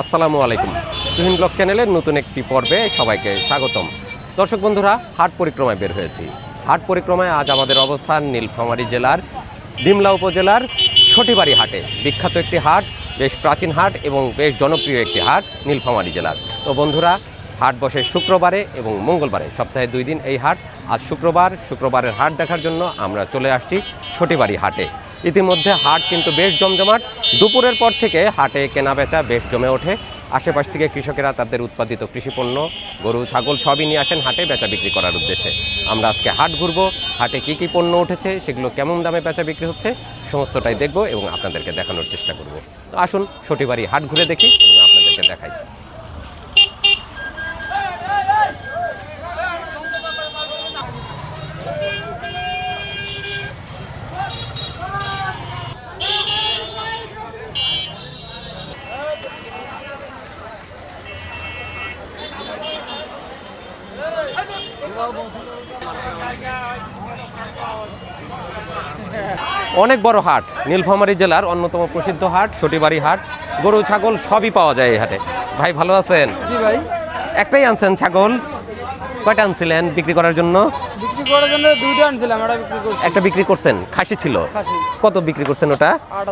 আসসালামু আলাইকুম। তুহিন ব্লক চ্যানেলের নতুন একটি পর্বে সবাইকে স্বাগতম। দর্শক বন্ধুরা, হাট পরিক্রমায় বের হয়েছি। হাট পরিক্রমায় আজ আমাদের অবস্থান নীলফামারী জেলার ডিমলা উপজেলার ছটিবাড়ি হাটে। বিখ্যাত একটি হাট, বেশ প্রাচীন হাট এবং বেশ জনপ্রিয় একটি হাট নীলফামারী জেলার। তো বন্ধুরা, হাট বসে শুক্রবারে এবং মঙ্গলবারে, সপ্তাহে দুই দিন এই হাট। আজ শুক্রবার, শুক্রবারের হাট দেখার জন্য আমরা চলে আসছি ছটিবাড়ি হাটে। ইতিমধ্যে হাট কিন্তু বেশ জমজমাট। দুপুরের পর থেকে হাটে কেনাবেচা বেশ জমে ওঠে। আশেপাশ থেকে কৃষকেরা তাদের উৎপাদিত কৃষিপণ্য, গরু, ছাগল সবই নিয়ে আসেন হাটে বেচা বিক্রি করার উদ্দেশ্যে। আমরা আজকে হাট ঘুরবো, হাটে কি কি পণ্য উঠেছে, সেগুলো কেমন দামে বেচা বিক্রি হচ্ছে, সমস্তটাই দেখব এবং আপনাদেরকে দেখানোর চেষ্টা করব। তো আসুন ছটিবাড়ি হাট ঘুরে দেখি এবং আপনাদেরকে দেখাই। অনেক বড় হাট। নীলফামারী জেলার অন্যতম প্রসিদ্ধ হাট ছটিবাড়ি হাট। গরু ছাগল সবই পাওয়া যায় এই হাটে। ভাই ভালো আছেন? জি ভাই। একটাই আনছেন ছাগল। কয়টা আনছিলেন বিক্রি করার জন্য? বিক্রি করার জন্য দুইটা আনছিলাম এটা বিক্রি করছি। একটা বিক্রি করছেন? খাসি ছিল। কত বিক্রি করছেন ওটা? আট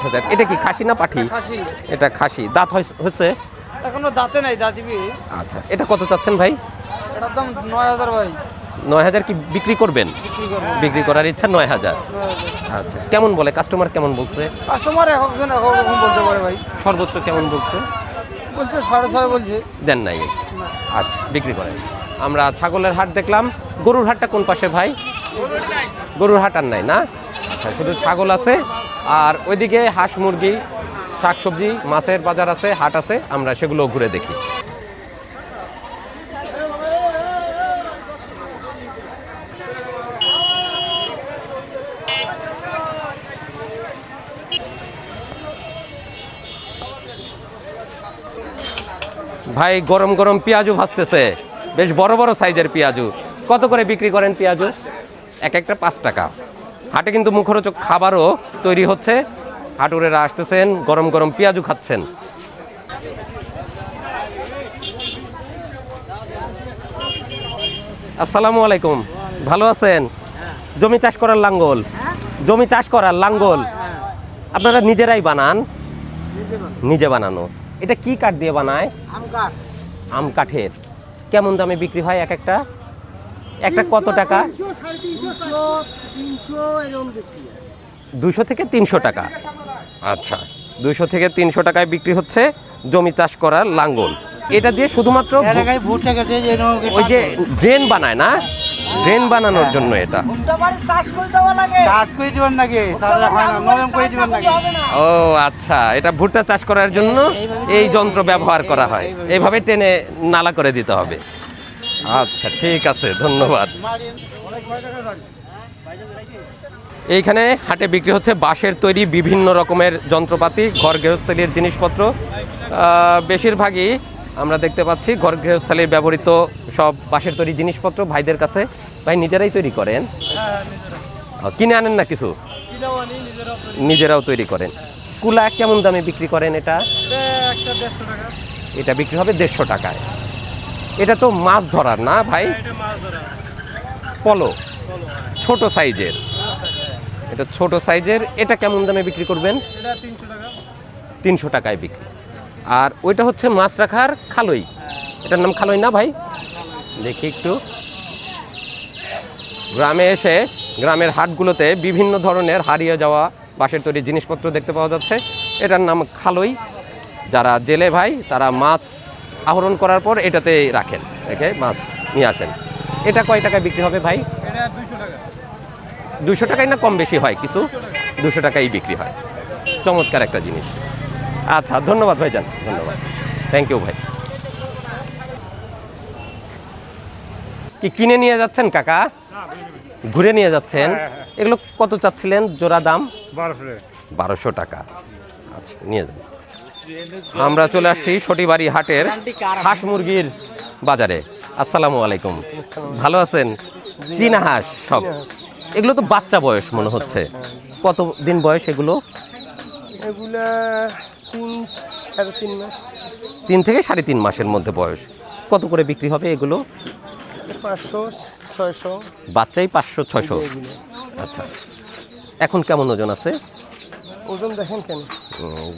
হাজার। এটা কি খাসি না পাঠি? খাসি। এটা খাসি। দাঁত হয়- হয়েছে? এখনও দাঁতে নাই দাঁতিবি আচ্ছা। এটা কত চাচ্ছেন ভাই? এটার দাম নয় হাজার ভাই। নয় হাজার কি বিক্রি করবেন? বিক্রি করার ইচ্ছা নয় হাজার। আচ্ছা কেমন বলে? কাস্টমার কেমন বলছে? কাস্টমার এক একজন এক এক রকম বলতে পারে ভাই। সর্বোচ্চ কেমন বলছে? বলছে সাড়ে ছয় বলছে। দেন নাই। আচ্ছা বিক্রি করেন। আমরা ছাগলের হাট দেখলাম। গরুর হাটটা কোন পাশে ভাই? গরুর হাট আর নাই না? আচ্ছা শুধু ছাগল আছে। আর ওইদিকে হাঁস মুরগি শাকসবজি মাছের বাজার আছে হাট আছে। আমরা সেগুলো ঘুরে দেখি। ভাই গরম গরম পেঁয়াজু ভাজতেছে। বেশ বড় বড় সাইজের পেঁয়াজু। কত করে বিক্রি করেন পেঁয়াজু? এক একটা পাঁচ টাকা। হাটে কিন্তু মুখরোচক খাবারও তৈরি হচ্ছে। হাটুরেরা আসতেছেন, গরম গরম পেঁয়াজু খাচ্ছেন। আসসালামু আলাইকুম। ভালো আছেন? জমি চাষ করার লাঙ্গল। জমি চাষ করার লাঙ্গল। আপনারা নিজেরাই বানান? নিজে বানানো। এটা কি কাঠ দিয়ে বানায়? আম কাঠের। কেমন দামে বিক্রি হয় এক একটা? একটা কত টাকা? দুশো থেকে তিনশো টাকা। আচ্ছা দুশো থেকে তিনশো টাকায় বিক্রি হচ্ছে জমি চাষ করার লাঙ্গল। এটা দিয়ে শুধুমাত্র ওই যে ড্রেন বানায় না? ড্রেন বানানোর জন্য এটা। ও আচ্ছা এটা ভুট্টা চাষ করার জন্য এই যন্ত্র ব্যবহার করা হয়। এইভাবে টেনে নালা করে দিতে হবে। আচ্ছা ঠিক আছে ধন্যবাদ। এইখানে হাটে বিক্রি হচ্ছে বাঁশের তৈরি বিভিন্ন রকমের যন্ত্রপাতি ঘর গৃহস্থলীর জিনিসপত্র। বেশিরভাগই আমরা দেখতে পাচ্ছি ঘর গৃহস্থলীর ব্যবহৃত সব বাঁশের তৈরি জিনিসপত্র ভাইদের কাছে। ভাই নিজেরাই তৈরি করেন? কিনে আনেন না কিছু? নিজেরাও তৈরি করেন। কুলা কেমন দামে বিক্রি করেন এটা? এটা বিক্রি হবে দেড়শো টাকায়। এটা তো মাছ ধরার না ভাই? পলো। ছোট সাইজের। এটা ছোট সাইজের। এটা কেমন দামে বিক্রি করবেন? তিনশো টাকায় বিক্রি। আর ওইটা হচ্ছে মাছ রাখার খালই। এটার নাম খালই না ভাই? দেখি একটু। গ্রামে এসে গ্রামের হাটগুলোতে বিভিন্ন ধরনের হারিয়ে যাওয়া বাঁশের তৈরি জিনিসপত্র দেখতে পাওয়া যাচ্ছে। এটার নাম খালই। যারা জেলে ভাই তারা মাছ আহরণ করার পর এটাতে রাখেন। রেখে মাছ নিয়ে আসেন। এটা কয় টাকায় বিক্রি হবে ভাই? দুশো টাকায় না কম বেশি হয় কিছু? দুশো টাকাই বিক্রি হয়। চমৎকার একটা জিনিস। আচ্ছা ধন্যবাদ ভাই ভাইজান ধন্যবাদ। থ্যাংক ইউ ভাই। কি কিনে নিয়ে যাচ্ছেন কাকা? ঘুরে নিয়ে যাচ্ছেন? এগুলো কত চাচ্ছিলেন জোড়া দাম? বারোশো টাকা। আচ্ছা নিয়ে যান। আমরা চলে আসছি সটিবাড়ি হাটের হাঁস মুরগির বাজারে। আসসালামু আলাইকুম। ভালো আছেন? চীনা হাঁস সব। এগুলো তো বাচ্চা বয়স মনে হচ্ছে। কত দিন বয়স এগুলো? এগুলা তিন সাড়ে তিন মাস। তিন থেকে সাড়ে তিন মাসের মধ্যে বয়স। কত করে বিক্রি হবে এগুলো? পাঁচশো ছয়শো। বাচ্চাই পাঁচশো ছশো আচ্ছা। এখন কেমন ওজন আছে? ওজন দেখেন কেন?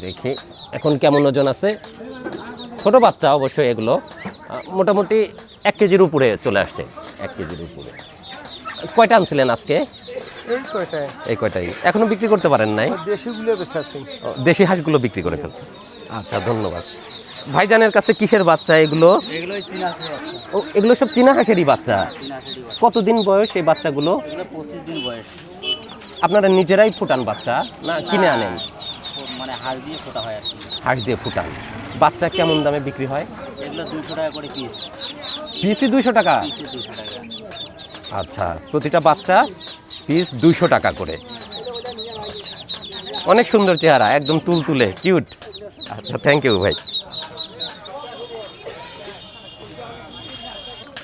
দেখি। এখন কেমন ওজন আছে? ছোট বাচ্চা অবশ্যই এগুলো। মোটামুটি এক কেজির উপরে চলে আসছে। এক কেজির উপরে। কয়টা আনছিলেন আজকে? এই কয়টায়? এই কয়টাই? এখনও বিক্রি করতে পারেন নাই? দেশিগুলো আছে। দেশি হাঁসগুলো বিক্রি করে ফেলছে। আচ্ছা ধন্যবাদ। ভাইজানের কাছে কিসের বাচ্চা এগুলো? এগুলোই চীনা আছে ও এগুলো সব চীনা হাঁসেরই বাচ্চা? কতদিন বয়স এই বাচ্চাগুলো? পঁচিশ দিন বয়স। আপনারা নিজেরাই ফুটান বাচ্চা? না কিনে আনেন? মানে হাড় দিয়ে ফোটা হয় আর কি। হাঁস দিয়ে ফুটান। বাচ্চা কেমন দামে বিক্রি হয়? এগুলো দুশো টাকা করে পিস পিসি দুইশো টাকা? পিসে দুশো টাকা। আচ্ছা প্রতিটা বাচ্চা পিস দুইশো টাকা করে। অনেক সুন্দর চেহারা একদম তুলতুলে কিউট আচ্ছা থ্যাংক ইউ ভাই।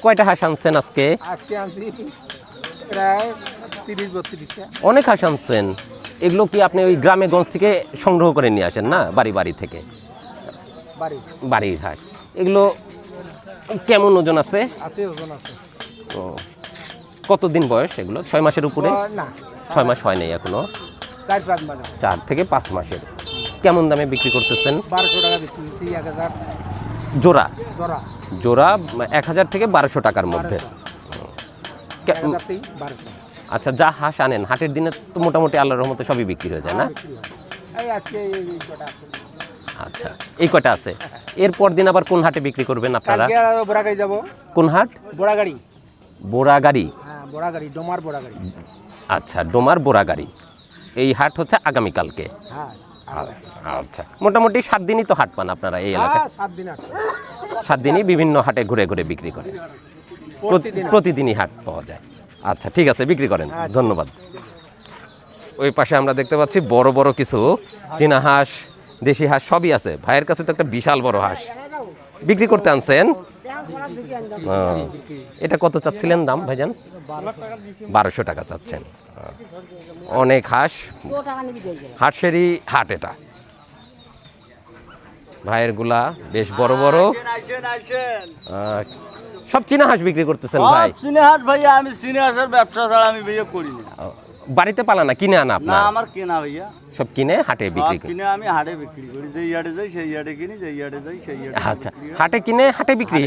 কয়টা হাঁস আনছেন আজকে? অনেক হাঁস আনছেন। এগুলো কি আপনি ওই গ্রামে গঞ্জ থেকে সংগ্রহ করে নিয়ে আসেন না বাড়ি বাড়ি থেকে? বাড়ি। বাড়ির হাঁস। এগুলো কেমন ওজন আছে? আছে ওজন আছে। ও কতদিন বয়স এগুলো? ছয় মাসের উপরে? না। ছয় মাস হয় নাই এখনও। চার পাঁচ মাস চার থেকে পাঁচ মাসের। কেমন দামে বিক্রি করতেছেন? বারোশো টাকা বিক্রি করছি এক হাজার। জোড়া? জোড়া। জোড়া এক হাজার থেকে বারোশো টাকার মধ্যে। আচ্ছা যা হাঁস আনেন হাটের দিনে তো মোটামুটি আল্লাহর রহমতে সবই বিক্রি হয়ে যায় না? হয়। এই আজকে এই কটা আছে। আচ্ছা এই কয়টা আছে। এরপর দিন আবার কোন হাটে বিক্রি করবেন আপনারা? কোন হাট? বড়া গাড়ি হ্যাঁ গাড়ি ডোমার বড়া গাড়ি আচ্ছা ডোমার বোরা গাড়ি এই হাট হচ্ছে আগামীকালকে হ্যাঁ আচ্ছা মোটামুটি সাত দিনই তো হাট পান আপনারা এই এলাকায় হ্যাঁ, সাত দিন আছে সাত দিনই বিভিন্ন হাটে ঘুরে ঘুরে বিক্রি করেন প্রতিদিন প্রতিদিনই হাট পাওয়া যায় আচ্ছা ঠিক আছে বিক্রি করেন ধন্যবাদ ওই পাশে আমরা দেখতে পাচ্ছি বড় বড় কিছু চীনা হাঁস দেশি হাঁস সবই আছে ভাইয়ের কাছে তো একটা বিশাল বড় হাঁস বিক্রি করতে আনছেন এটা কত চাচ্ছিলেন দাম ভাইজান বারোশো টাকা চাচ্ছেন। অনেক হাঁস। হাঁসেরই হাট এটা। ভাইয়েরগুলা বেশ বড় বড়। সব চীনা হাঁস বিক্রি করতেছেন ভাই? সিনেহাট ভাইয়া আমি সিনেহাসের ব্যবসা ছাড়া আমি ভাইয়া করি না বাড়িতে পালা না কিনে আনা না আপনার? আমার কেনা ভাইয়া। সব কিনে হাটে বিক্রি করি কিনে আমি হাটে বিক্রি করি। যেই হাটে যাই সেই হাটে কিনি যেই হাটে যাই সেই হাটে আচ্ছা হাটে কিনে হাটে বিক্রি।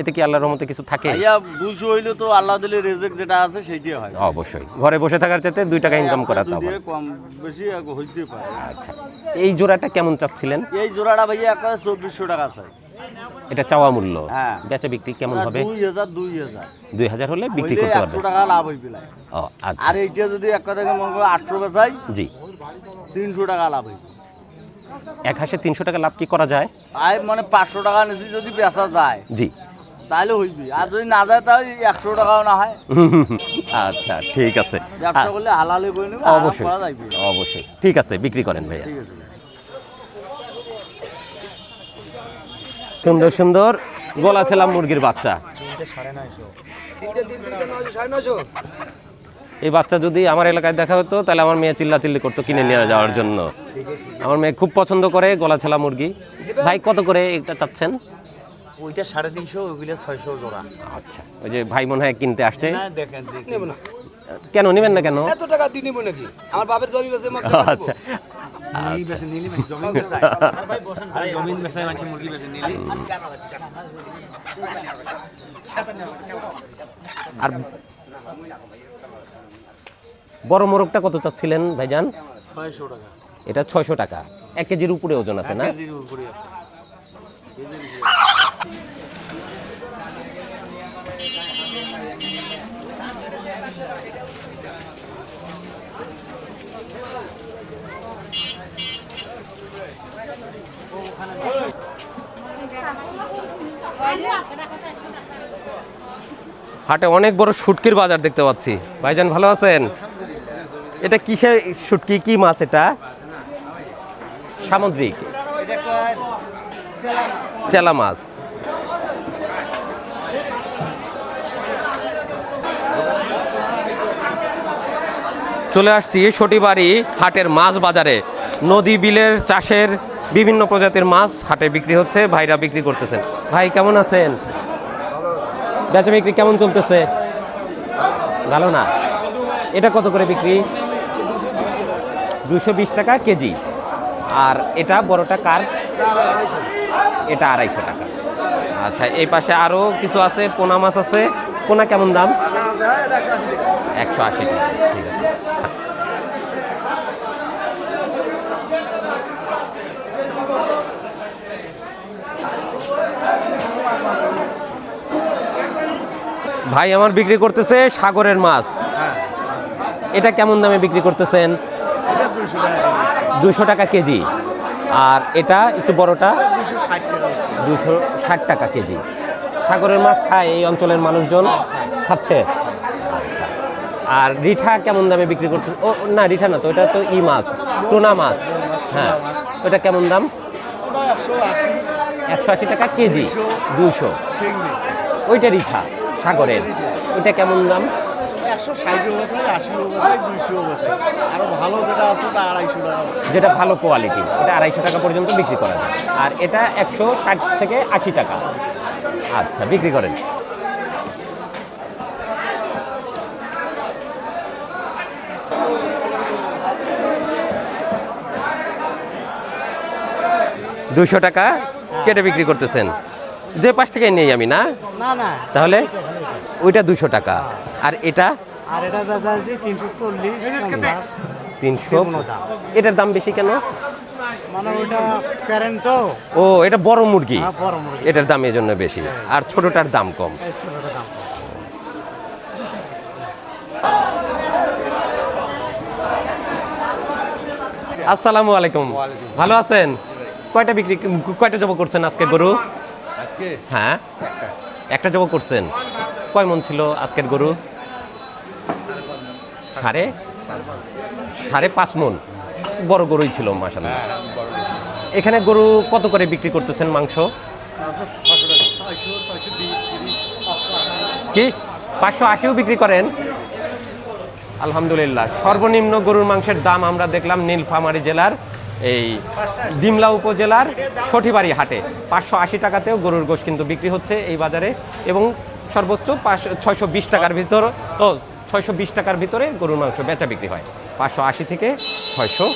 এতে কি আল্লাহর রহমতে কিছু থাকে? ভাইয়া দুশো হইলে তো আল্লাহ দিলে রেজেক যেটা আছে সেইটাই হয়। অবশ্যই। ঘরে বসে থাকার চাইতে দুই টাকা ইনকাম করা তো কম বেশি হইতে পারে। আচ্ছা। এই জোড়াটা কেমন চাচ্ছিলেন? এই জোড়াটা ভাইয়া একটা চব্বিশশো টাকা চাই। এটা চাওয়া মূল্য? হ্যাঁ। বেচা বিক্রি কেমন হবে? দুই হাজার দুই হাজার। দুই হাজার হলে বিক্রি করতে পারবেন। টাকা লাভ হইবে আচ্ছা। আর এইটা যদি এক কথা মনে করো আটশো বেচাই জি। তিনশো টাকা লাভ হইবে। এক হাসে তিনশো টাকা লাভ কি করা যায়? মানে পাঁচশো টাকা নিচে যদি বেচা যায় জি। তাহলে হইবে। আর যদি না যায় তাহলে একশো টাকাও না হয়। আচ্ছা ঠিক আছে। ব্যবসা করলে হালালে করে নেবে অবশ্যই অবশ্যই। ঠিক আছে বিক্রি করেন ভাইয়া। সুন্দর সুন্দর। গলা ছেলাম মুরগির বাচ্চা। এই বাচ্চা যদি আমার এলাকায় দেখা হতো তাহলে আমার মেয়ে চিল্লা চিল্লি করতো কিনে নিয়ে যাওয়ার জন্য। আমার মেয়ে খুব পছন্দ করে গলা ছেলা মুরগি। ভাই কত করে এটা চাচ্ছেন? ওইটা সাড়ে তিনশো ওইগুলো ছয়শো জোড়া আচ্ছা ওই যে ভাই মনে হয় কিনতে আসছে দেখেন নেব না কেন নেবেন না কেন এত টাকা দিয়ে নেব নাকি আমার বাপের জমি আচ্ছা বেচে নিলি আর বড় মোরগটা কত চাচ্ছিলেন ভাইজান ছয়শো টাকা এটা ছয়শো টাকা এক কেজির উপরে ওজন আছে না কেজির উপরে আছে হাটে অনেক বড় শুটকির বাজার দেখতে পাচ্ছি। ভাইজান, ভালো আছেন? এটা কিসের শুটকি? কি মাছ এটা? সামুদ্রিক। চেলা মাছ। চলে আসছি সটিবাড়ি হাটের মাছ বাজারে। নদী বিলের চাষের বিভিন্ন প্রজাতির মাছ হাটে বিক্রি হচ্ছে, ভাইরা বিক্রি করতেছেন। ভাই, কেমন আছেন? বেচা বিক্রি কেমন চলতেছে? ভালো না? এটা কত করে বিক্রি? দুশো বিশ টাকা কেজি। আর এটা বড়টা কার? এটা আড়াইশো টাকা। আচ্ছা এই পাশে আরও কিছু আছে? পোনা মাছ আছে। পোনা কেমন দাম? একশো আশি টাকা। ঠিক আছে। ভাই আমার বিক্রি করতেছে সাগরের মাছ। এটা কেমন দামে বিক্রি করতেছেন? দুশো টাকা কেজি। আর এটা একটু বড়টা? দুশো ষাট টাকা কেজি। সাগরের মাছ খায় এই অঞ্চলের মানুষজন। খাচ্ছে? আচ্ছা। আর রিঠা কেমন দামে বিক্রি করতে? ও, না, রিঠা না তো, এটা তো ই মাছ। টোনা মাছ। হ্যাঁ। ওটা কেমন দাম? একশো আশি। টাকা কেজি। দুশো ওইটা রিঠা। সাগরের। ওইটা কেমন দাম? একশো ষাটও বসাই আশিও বসাই দুইশো বসাই আরও ভালো যেটা আছে ওটা আড়াইশো টাকা যেটা ভালো কোয়ালিটি এটা আড়াইশো টাকা পর্যন্ত বিক্রি করা যায়। আর এটা একশো ষাট থেকে আশি টাকা। আচ্ছা বিক্রি করেন। দুশো টাকা কেটে বিক্রি করতেছেন। যে পাশ থেকে নেই আমি না? না না। তাহলে ওইটা দুশো টাকা। আর এটা? আর এটা বেচা আছে তিনশো চল্লিশ তিনশো? এটার দাম বেশি কেন? মানে ওইটা প্যারেন্ট তো। ও এটা বড় মুরগি? হ্যাঁ, বড় মুরগি। এটার দাম এই জন্য বেশি আর ছোটটার দাম কম। আসসালামু আলাইকুম। ভালো আছেন? কয়টা বিক্রি কয়টা জব করছেন আজকে গরু? হ্যাঁ। একটা জব করছেন। কয় মন ছিল আজকের গরু? সাড়ে? সাড়ে পাঁচ মন। বড় গরুই ছিল মাসাল্লাহ এখানে গরু কত করে বিক্রি করতেছেন মাংস? কি? পাঁচশো আশিও বিক্রি করেন? আলহামদুলিল্লাহ। সর্বনিম্ন গরুর মাংসের দাম আমরা দেখলাম নীলফামারী জেলার এই ডিমলা উপজেলার সঠিবাড়ি হাটে। পাঁচশো আশি টাকাতেও গরুর গোশ কিন্তু বিক্রি হচ্ছে এই বাজারে এবং সর্বোচ্চ পাঁচশো ছয়শো বিশ টাকার ভিতর ও ছয়শো বিশ টাকার ভিতরে গরুর মাংস বেচা বিক্রি হয়। পাঁচশো আশি থেকে ছয়শো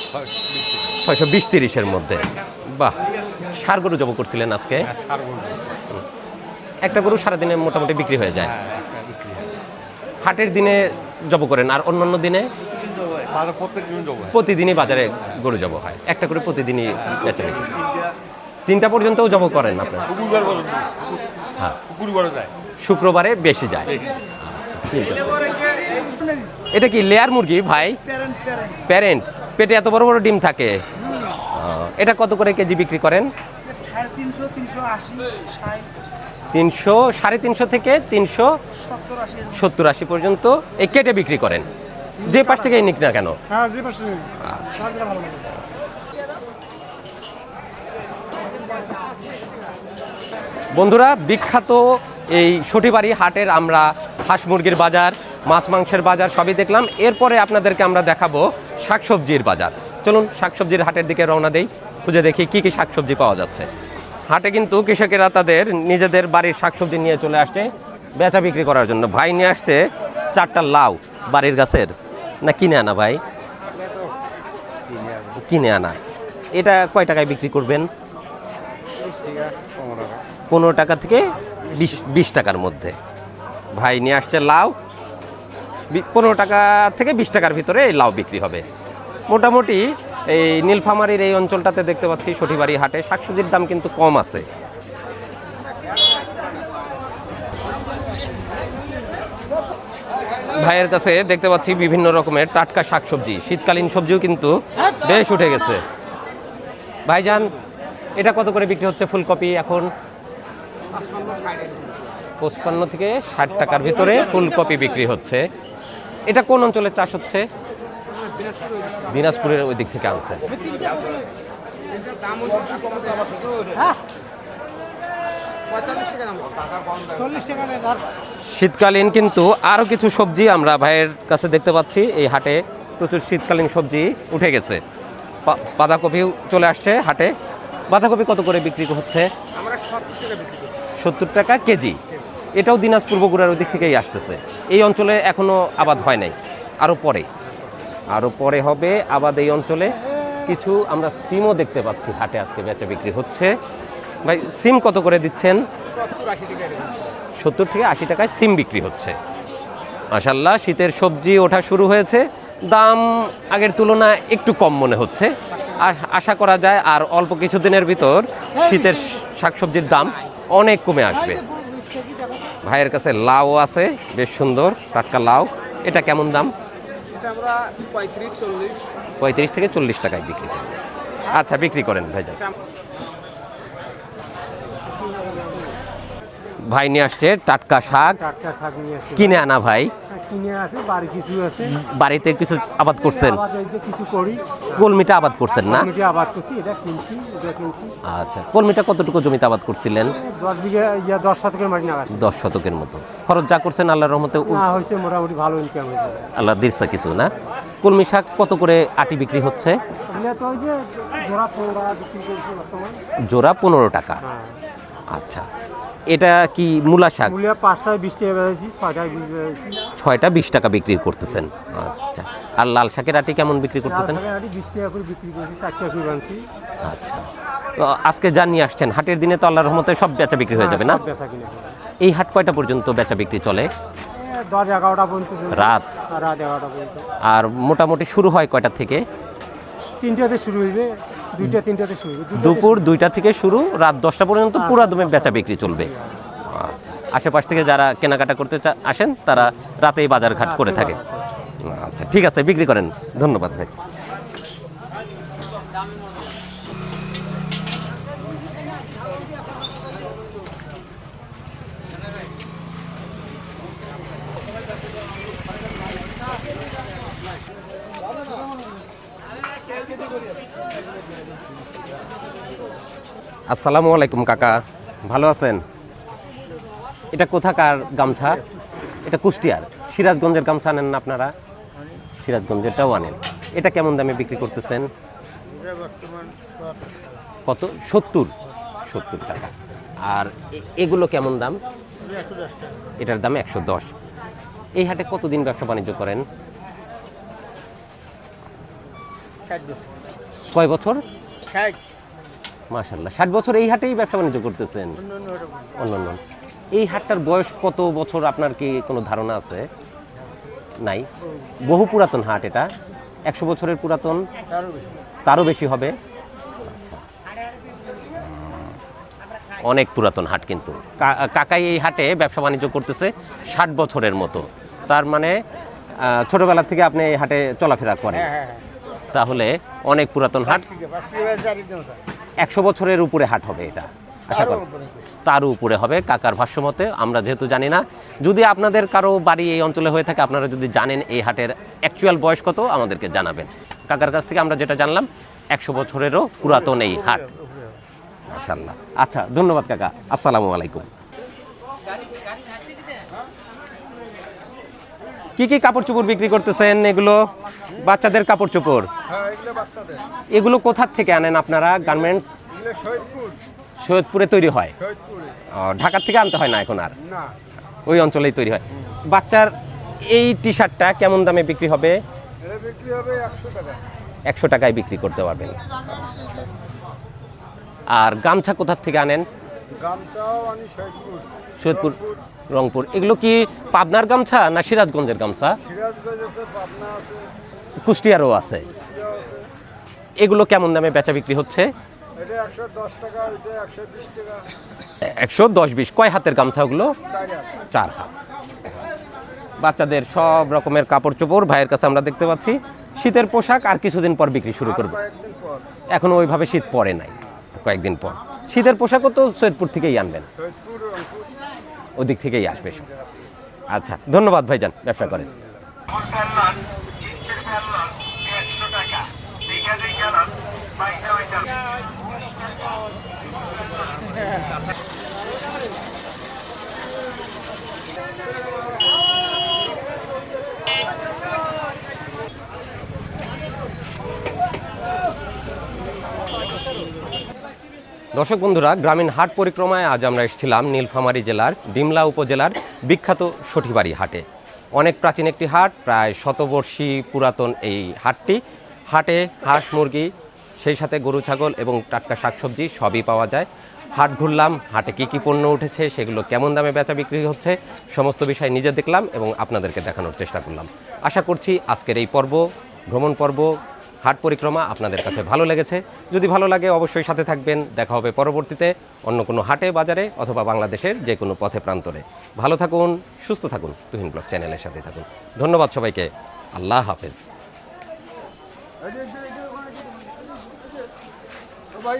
ছয়শো বিশ তিরিশের মধ্যে। বাহ সার গরু জব করছিলেন আজকে। একটা গরু সারাদিনে মোটামুটি বিক্রি হয়ে যায়। হাটের দিনে জব করেন আর অন্যান্য দিনে প্রতিদিনই বাজারে গরু জব হয়। একটা করে প্রতিদিনই বেচা বিক্রি। তিনটা পর্যন্তও জব করেন আপনার হ্যাঁ। শুক্রবারে বেশি যায়। ঠিক আছে। এটা কি লেয়ার মুরগি ভাই? প্যারেন্ট। পেটে এত বড় বড় ডিম থাকে। এটা কত করে কেজি বিক্রি করেন? তিনশো সাড়ে তিনশো থেকে তিনশো সত্তর আশি পর্যন্ত। এই কেটে বিক্রি করেন। যে পাশ থেকে নিক না কেন? বন্ধুরা বিখ্যাত এই সটিবাড়ি হাটের আমরা হাঁস মুরগির বাজার মাছ মাংসের বাজার সবই দেখলাম। এরপরে আপনাদেরকে আমরা দেখাবো শাকসবজির বাজার। চলুন শাকসবজির হাটের দিকে রওনা দেই। খুঁজে দেখি কি কি শাকসবজি পাওয়া যাচ্ছে। হাটে কিন্তু কৃষকেরা তাদের নিজেদের বাড়ির শাকসবজি নিয়ে চলে আসছে বেচা বিক্রি করার জন্য। ভাই নিয়ে আসছে চারটা লাউ বাড়ির গাছের। না কিনে আনা ভাই? কিনে আনা। এটা কয় টাকায় বিক্রি করবেন? পনেরো টাকা থেকে বিশ বিশ টাকার মধ্যে। ভাই নিয়ে আসছে লাউ। পনেরো টাকা থেকে বিশ টাকার ভিতরে এই লাউ বিক্রি হবে। মোটামুটি এই নীলফামারীর এই অঞ্চলটাতে দেখতে পাচ্ছি, সঠিবাড়ি হাটে শাকসবজির দাম কিন্তু কম আছে। ভাইয়ের কাছে দেখতে পাচ্ছি বিভিন্ন রকমের টাটকা শাকসবজি। শীতকালীন সবজিও কিন্তু বেশ উঠে গেছে। ভাইজান, এটা কত করে বিক্রি হচ্ছে ফুলকপি এখন? পঁচপান্ন থেকে ষাট টাকার ভিতরে ফুলকপি বিক্রি হচ্ছে। এটা কোন অঞ্চলে চাষ হচ্ছে? দিনাজপুরের ওই দিক থেকে আনছেন শীতকালীন কিন্তু আরও কিছু সবজি আমরা ভাইয়ের কাছে দেখতে পাচ্ছি। এই হাটে প্রচুর শীতকালীন সবজি উঠে গেছে। বাঁধাকপিও চলে আসছে হাটে। বাঁধাকপি কত করে বিক্রি হচ্ছে? সত্তর টাকা কেজি। এটাও দিনাজপুর বগুড়ার ওই দিক থেকেই আসতেছে। এই অঞ্চলে এখনও আবাদ হয় নাই। আরও পরে। আরও পরে হবে আবাদ এই অঞ্চলে। কিছু আমরা সিমও দেখতে পাচ্ছি হাটে আজকে বেচা বিক্রি হচ্ছে। ভাই সিম কত করে দিচ্ছেন? সত্তর থেকে আশি টাকায় সিম বিক্রি হচ্ছে। মাসাল্লাহ শীতের সবজি ওঠা শুরু হয়েছে। দাম আগের তুলনায় একটু কম মনে হচ্ছে। আর আশা করা যায় আর অল্প কিছুদিনের ভিতর শীতের শাকসবজির দাম অনেক কমে আসবে। ভাইয়ের কাছে লাউ আছে বেশ সুন্দর টাটকা লাউ। এটা কেমন দাম? পঁয়ত্রিশ পঁয়ত্রিশ থেকে চল্লিশ টাকায় বিক্রি করেন আচ্ছা বিক্রি করেন ভাইজান। ভাই নিয়ে আসছে টাটকা শাক। টাটকা শাক নিয়ে আসছে। কিনে আনা ভাই। কিনে আছে বাড়ি কিছু আছে বাড়িতে কিছু আবাদ করছেন? আবাদ কিছু করি। কলমিটা আবাদ করছেন না? আবাদ করছি এটা কিনছি এটা কিনছি। আচ্ছা কলমিটা কতটুকু জমিতে আবাদ করছিলেন? দশ বিঘা ইয়া দশ শতকের মাটি নাগাদ। দশ শতকের মতো। খরচ যা করছেন আল্লাহর রহমতে হয়েছে মোটামুটি ভালো ইনকাম হয়েছে। আল্লাহ দিরসা কিছু না? কলমি শাক কত করে আটি বিক্রি হচ্ছে? পনেরো টাকা জোড়া পনেরো টাকা। হ্যাঁ। আচ্ছা এটা কি মূলা শাক? মূল্য পাঁচটায় বিশ টাকা ছয়টায় ছয়টা বিশ টাকা বিক্রি করতেছেন। আচ্ছা। আর লাল শাকের আটি কেমন বিক্রি করতেছেন? বিশ টাকা করে বিক্রি করছি চারটা করে বানছি। আচ্ছা। তো আজকে যা নিয়ে আসছেন হাটের দিনে তো আল্লাহর রহমতে সব বেচা বিক্রি হয়ে যাবে না। এই হাট কয়টা পর্যন্ত বেচা বিক্রি চলে? দশ এগারোটা পর্যন্ত রাত। রাত এগারোটা পর্যন্ত। আর মোটামুটি শুরু হয় কয়টা থেকে? তিনটাতে শুরু হইবে দুইটা তিনটাতে শুরু হইবে দুপুর দুইটা থেকে শুরু রাত দশটা পর্যন্ত পুরা দমে বেচা বিক্রি চলবে। আচ্ছা। আশেপাশ থেকে যারা কেনাকাটা করতে আসেন তারা রাতেই বাজার ঘাট করে থাকে। আচ্ছা ঠিক আছে বিক্রি করেন। ধন্যবাদ ভাই। আসসালামু আলাইকুম, কাকা। ভালো আছেন? এটা কোথাকার গামছা? এটা কুষ্টিয়ার। সিরাজগঞ্জের গামছা আনেন না আপনারা? সিরাজগঞ্জেরটাও আনেন। এটা কেমন দামে বিক্রি করতেছেন? কত? সত্তর। সত্তর টাকা। আর এগুলো কেমন দাম? এটার দাম একশো দশ। এই হাটে কতদিন ব্যবসা বাণিজ্য করেন? ষাট বছর। কয় বছর? ষাট। মাশাল্লাহ ষাট বছর এই হাটেই ব্যবসা বাণিজ্য করতেছেন? অন্যান্য এই হাটটার বয়স কত বছর আপনার কি কোনো ধারণা আছে? নাই? বহু পুরাতন হাট এটা। একশো বছরের পুরাতন। তারও বেশি। হবে? আচ্ছা। অনেক পুরাতন হাট কিন্তু। কাকাই এই হাটে ব্যবসা বাণিজ্য করতেছে ষাট বছরের মতো। তার মানে ছোটবেলা থেকে আপনি এই হাটে চলাফেরা করেন। তাহলে অনেক পুরাতন হাট। একশো বছরের উপরে হাট হবে এটা। আশা করি। তার উপরে হবে, কাকার ভাষ্যমতে আমরা যেহেতু জানি না। যদি আপনাদের কারও বাড়ি এই অঞ্চলে হয়ে থাকে, আপনারা যদি জানেন এই হাটের অ্যাকচুয়াল বয়স কত, আমাদেরকে জানাবেন। কাকার কাছ থেকে আমরা যেটা জানলাম, একশো বছরেরও পুরাতন এই হাট। মাশাল্লাহ আচ্ছা ধন্যবাদ কাকা। আসসালামু আলাইকুম। কি কি কাপড় চোপড় বিক্রি করতেছেন এগুলো? বাচ্চাদের কাপড় চোপড়? এগুলো কোথার থেকে আনেন আপনারা গার্মেন্টস সৈয়দপুরে। তৈরি হয়? ঢাকার থেকে আনতে হয় না এখন আর? ওই অঞ্চলেই তৈরি হয়। বাচ্চার এই টি শার্টটা কেমন দামে বিক্রি হবে? একশো টাকায় বিক্রি করতে পারবেন। আর গামছা কোথার থেকে আনেন? সৈয়দপুর। রংপুর। এগুলো কি পাবনার গামছা না সিরাজগঞ্জের গামছা? কুষ্টিয়ারও আছে। এগুলো কেমন দামে বেচা বিক্রি হচ্ছে? একশো দশ বিশ কয় হাতের গামছা ওগুলো? চার হাত। বাচ্চাদের সব রকমের কাপড় চোপড় ভাইয়ের কাছে আমরা দেখতে পাচ্ছি। শীতের পোশাক আর কিছুদিন পর বিক্রি শুরু করবে। এখনও ওইভাবে শীত পড়ে নাই কয়েকদিন পর। শীতের পোশাকও তো সৈয়দপুর থেকেই আনবেন। ওদিক থেকেই আসবে আচ্ছা ধন্যবাদ ভাইজান ব্যবসা করেন। দর্শক বন্ধুরা, গ্রামীণ হাট পরিক্রমায় আজ আমরা এসেছিলাম নীলফামারী জেলার ডিমলা উপজেলার বিখ্যাত সঠিবাড়ি হাটে। অনেক প্রাচীন একটি হাট, প্রায় শতবর্ষী পুরাতন এই হাটটি। হাটে হাঁস মুরগি, সেই সাথে গরু, ছাগল এবং টাটকা শাকসবজি সবই পাওয়া যায়। হাট ঘুরলাম হাটে কী কী পণ্য উঠেছে সেগুলো কেমন দামে বেচা বিক্রি হচ্ছে সমস্ত বিষয় নিজে দেখলাম এবং আপনাদেরকে দেখানোর চেষ্টা করলাম আশা করছি আজকের এই পর্ব ভ্রমণ পর্ব হাট পরিক্রমা আপনাদের কাছে ভালো লেগেছে যদি ভালো লাগে অবশ্যই সাথে থাকবেন দেখা হবে পরবর্তীতে অন্য কোনো হাটে বাজারে অথবা বাংলাদেশের যে কোনো পথে প্রান্তরে ভালো থাকুন সুস্থ থাকুন তুহিন ব্লগ চ্যানেলের সাথে থাকুন ধন্যবাদ সবাইকে আল্লাহ হাফেজ ভাই